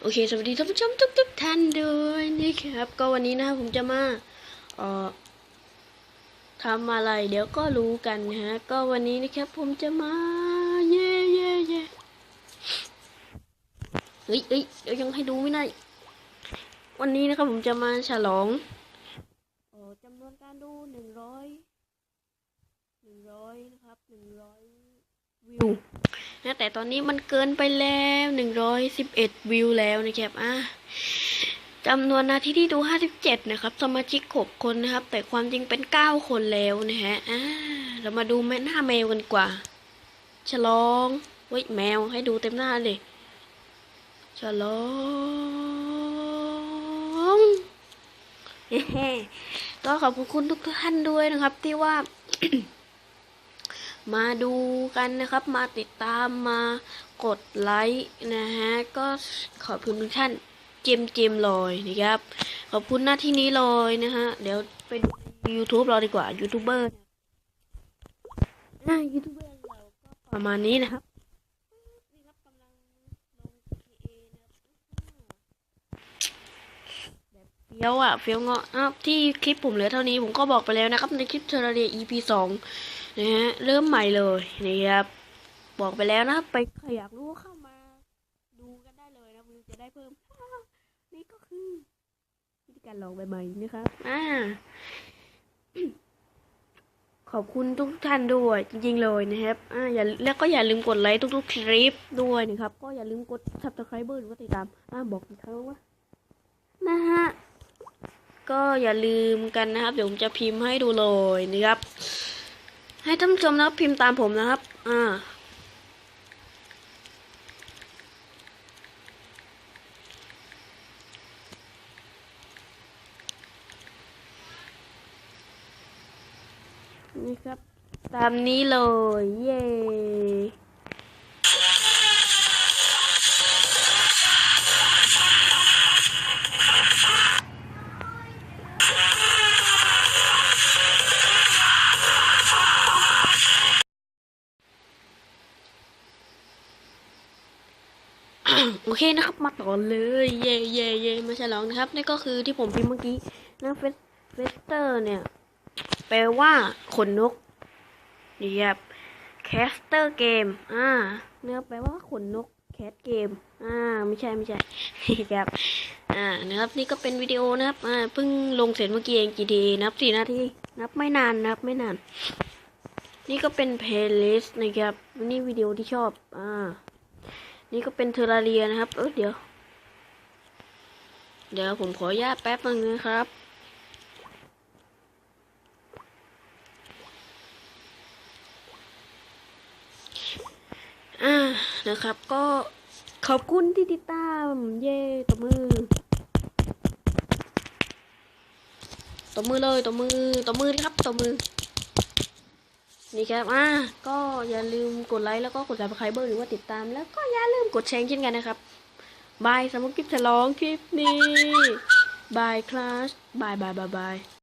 โอเค สวัสดีท่านผู้ชมทุกทุกท่านด้วยนี่ครับ ก็วันนี้นะผมจะมาเอ่อทำอะไร เดี๋ยวก็รู้กันฮะ ก็วันนี้นะครับผมจะมา เย่เย่เย่เฮ้ยเฮ้ยยวยังให้ดูไม่ได้ วันนี้นะครับผมจะมาฉลองจำนวนการดูหนึ่งร้อยหนึ่งร้อยนะครับหนึ่งร้อยวิว นะแต่ตอนนี้มันเกินไปแล้วหนึ่งร้อยสิบเอ็ดวิวแล้วนะครับอะจำนวนนาทีที่ดูห้าสิบเจ็ดนะครับ สมาชิกหกคนนะครับ แต่ความจริงเป็นเก้าคนแล้วนะฮะอ่าเรามาดูแม่หน้าแมวกันกว่า ฉลองเว้ยแมวให้ดูเต็มหน้าเลยฉลองเฮ้ๆก็ขอบคุณทุกท่านด้วยนะครับ ที่ว่า มาดูกันนะครับ มาติดตามมากดไลค์นะฮะ ก็ขอบคุณทุกท่านเจมเจมลอยนะครับ ขอบคุณหน้าที่นี้ลอยนะฮะ เดี๋ยวไปดูใน YouTube เราดีกว่ายูทูบเบอร์นะยูทูบเบอร์เราก็ประมาณนี้นะครับนี่ครับกำลังลง GTA นะครับแบบ เฟี้ยวอะเฟี้ยวเงาะที่คลิปผมเหลือเท่านี้ผมก็บอกไปแล้วนะครับ ในคลิปเทอร์เรีย EP สองนะฮะเริ่มใหม่เลยนะครับ บอกไปแล้วนะไปใครอยากรู้เข้ามา ดูกันได้เลยนะวิวจะได้เพิ่ม นี่ก็คือวิธีการลองใหม่ๆนะครับอ่าขอบคุณทุกท่านด้วยจริงๆเลยนะครับอ่าอย่าแล้วก็อย่าลืมกดไลค์ทุกๆคลิปด้วยนะครับ ก็อย่าลืมกด subscribe หรือว่าติดตามอ่าบอกอีกครั้งว่านะฮะ ก็อย่าลืมกันนะครับ เดี๋ยวผมจะพิมพ์ให้ดูเลยนะครับ ให้ท่านผู้ชมนะครับพิมพ์ตามผมนะครับ อ่านี่ครับ ตามนี้เลย เย้ โอเคนะครับ มาต่อเลย เย่เย่เย่มาฉลองนะครับนี่ก็คือที่ผมพิมพ์เมื่อกี้นะเฟสเฟสเตอร์เนี่ย แปลว่าขนนกนี่ครับแคสเตอร์เกมอ่าเนื้อแปลว่าขนนกแคสเกมอ่าไม่ใช่ไม่ใช่นี่ครับอ่านะครับนี่ก็เป็นวิดีโอนะครับอ่าเพิ่งลงเสร็จเมื่อกี้เองกี่ทีนับสี่นาทีนับไม่นานนับไม่นาน นี่ก็เป็นเพลย์ลิสต์นะครับนี่วิดีโอที่ชอบอ่า นี่ก็เป็นเทอราเรียนะครับ เออเดี๋ยว เดี๋ยวผมขออนุญาตแป๊บนึงนะครับ อ่า นะครับ ก็ขอบคุณที่ติดตาม เย่ตบมือตบมือเลยตบมือตบมือครับตบมือ นี่ครับ อ่า ก็อย่าลืมกดไลค์แล้วก็กดซับสไครเบอร์หรือว่าติดตาม แล้วก็อย่าลืมกดแชร์เช่นกันนะครับบายสำหรับคลิปฉลองคลิปนี้บายคลาสบายบายบายบาย